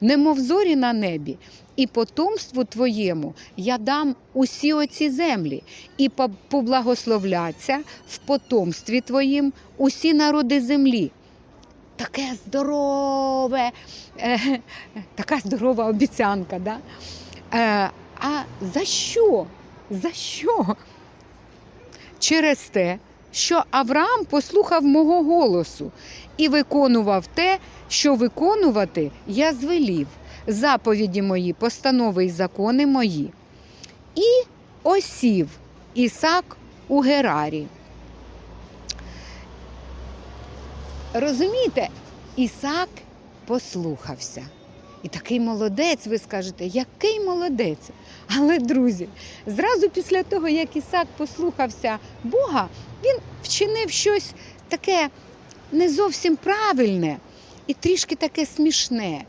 немов зорі на небі, і потомству твоєму я дам усі оці землі, і поблагословляться в потомстві твоїм усі народи землі. Таке здорове, е, така здорова обіцянка. Да? Е, а за що? За що? Через те, що Авраам послухав мого голосу і виконував те, що виконувати я звелів, заповіді мої, постанови й закони мої. І осів Ісак у Герарі. Розумієте, Ісак послухався. І такий молодець, ви скажете, який молодець. Але, друзі, зразу після того, як Ісак послухався Бога, він вчинив щось таке не зовсім правильне і трішки таке смішне.